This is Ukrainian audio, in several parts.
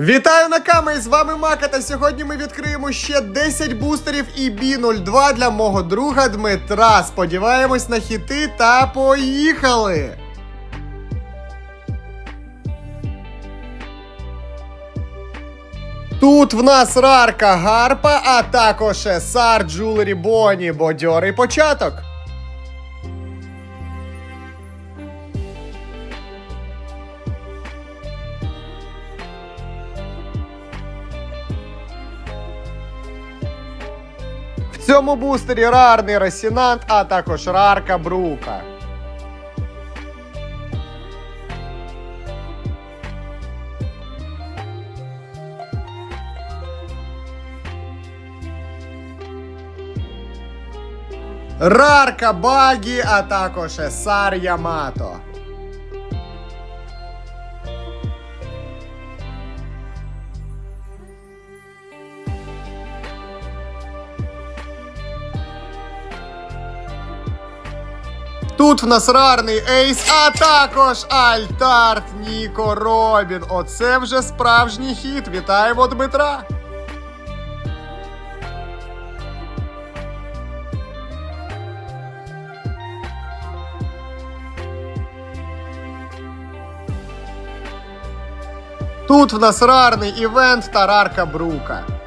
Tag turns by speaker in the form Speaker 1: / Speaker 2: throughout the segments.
Speaker 1: Вітаю на камері, з вами Мака, та сьогодні ми відкриємо ще 10 бустерів і B02 для мого друга Дмитра. Сподіваємось на хіти та поїхали! Тут в нас рарка гарпа, а також есар Джулері Боні, бадьорий початок. В цьому бустері рарний Росінант, а також рарка Брука. Рарка Багі, а також Есар Ямато. Тут в нас рарний ейс, а також Альтарт Ніко Робін. Оце вже справжній хіт. Вітаємо Дмитра. Тут в нас рарний івент та рарка Брука.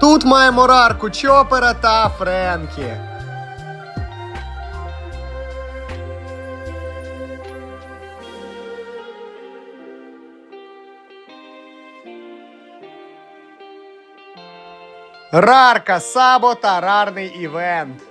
Speaker 1: Тут маємо рарку Чопера та Френкі. Рарка Сабо та рарний івент.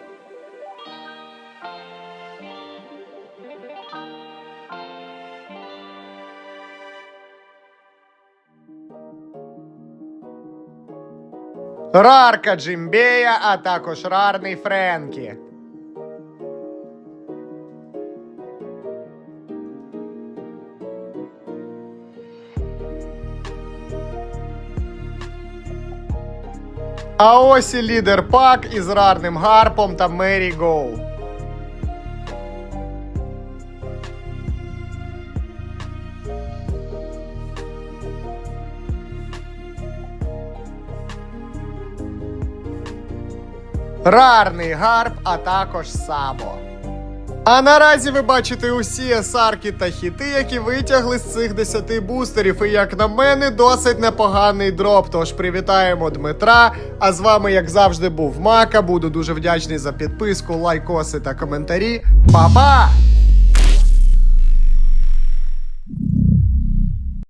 Speaker 1: Рарка Джимбея, а також рарний Френкі. А ось і лідер пак із рарним гарпом та Мері Гоу. Рарний гарп, а також сабо. А наразі ви бачите усі есарки та хіти, які витягли з цих 10 бустерів. І як на мене, досить непоганий дроп. Тож привітаємо Дмитра. А з вами, як завжди, був Мака. Буду дуже вдячний за підписку, лайкоси та коментарі. Па-па!